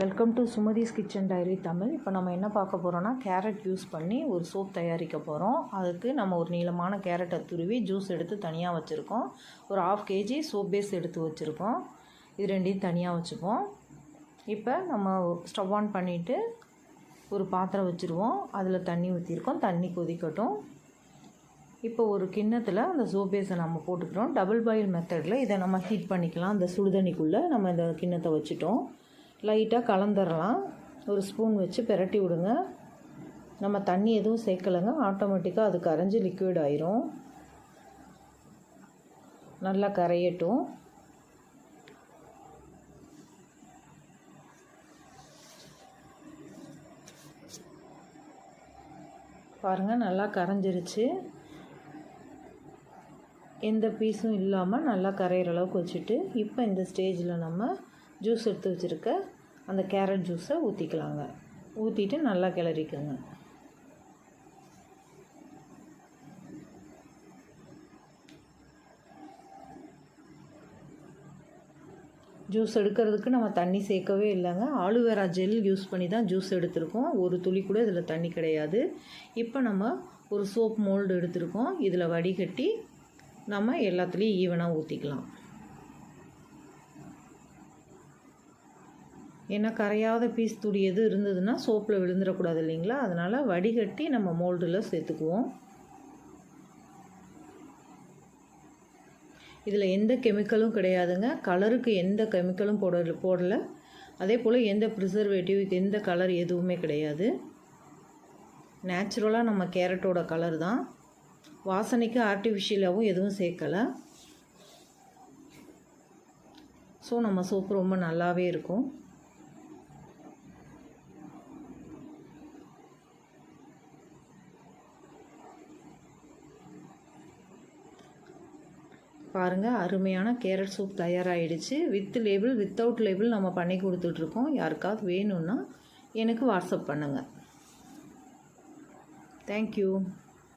Welcome to Sumathi's kitchen diary Tamil இப்போ நம்ம என்ன பார்க்க போகிறோம்னா கேரட் யூஸ் பண்ணி ஒரு சோப் தயாரிக்க போகிறோம் அதுக்கு நம்ம ஒரு நீளமான கேரட்டை துருவி ஜூஸ் எடுத்து தனியாக வச்சுருக்கோம். ஒரு ஆஃப் கேஜி சோப் பேஸ் எடுத்து வச்சுருக்கோம். இது ரெண்டையும் தனியாக வச்சுப்போம். இப்போ நம்ம ஸ்டவ் ஆன் பண்ணிவிட்டு ஒரு பாத்திரம் வச்சுருவோம். அதில் தண்ணி ஊற்றிருக்கோம் தண்ணி கொதிக்கட்டும். இப்போ ஒரு கிண்ணத்தில் அந்த சோப் பேஸை நம்ம போட்டுக்கிறோம். டபுள் பாயில் மெத்தடில் இதை நம்ம ஹீட் பண்ணிக்கலாம். அந்த சுடுதண்ணிக்குள்ளே நம்ம இந்த கிண்ணத்தை வச்சுட்டோம். லைட்டாக கலந்துடலாம் ஒரு ஸ்பூன் வச்சு பிரட்டி விடுங்க. நம்ம தண்ணி எதுவும் சேர்க்கலைங்க. ஆட்டோமேட்டிக்காக அது கரைஞ்சி லிக்விட் ஆயிரும். நல்லா கரையட்டும். பாருங்கள் நல்லா கரைஞ்சிருச்சு. எந்த பீஸும் இல்லாமல் நல்லா கரையிற அளவுக்கு வச்சுட்டு இப்போ இந்த ஸ்டேஜில் நம்ம ஜூஸ் எடுத்து வச்சுருக்க அந்த கேரட் ஜூஸை ஊற்றிக்கலாங்க ஊற்றிட்டு நல்லா கிளறிக்கோங்க. ஜூஸ் எடுக்கிறதுக்கு நம்ம தண்ணி சேர்க்கவே இல்லைங்க. ஆலுவேரா ஜெல் யூஸ் பண்ணி தான் ஜூஸ் எடுத்திருக்கோம். ஒரு துளி கூட இதில் தண்ணி கிடையாது. இப்போ நம்ம ஒரு சோப் மோல்டு எடுத்திருக்கோம். இதில் வடிகட்டி நம்ம எல்லாத்துலேயும் ஈவனாக ஊற்றிக்கலாம் ஏன்னா கரையாத பீஸ் துடி எது இருந்ததுன்னா சோப்பில் விழுந்துடக்கூடாது இல்லைங்களா? அதனால் வடிகட்டி நம்ம மோல்டில் சேர்த்துக்குவோம். இதில் எந்த கெமிக்கலும் கிடையாதுங்க. கலருக்கு எந்த கெமிக்கலும் போட போடலை. அதே போல் எந்த ப்ரிசர்வேட்டிவ் எந்த கலர் எதுவுமே கிடையாது. நேச்சுரலாக நம்ம கேரட்டோட கலர் தான். வாசனைக்கு ஆர்டிஃபிஷியலாகவும் எதுவும் சேர்க்கலை. ஸோ நம்ம சோப்பு ரொம்ப நல்லாவே இருக்கும். பாருங்கள் அருமையான கேரட் சூப் தயாராகிடுச்சு வித் லேபிள் வித்தவுட் லேபிள் நம்ம பண்ணி கொடுத்துட்ருக்கோம். யாருக்காவது வேணும்னா எனக்கு வாட்ஸ்அப் பண்ணுங்கள் தேங்க்யூ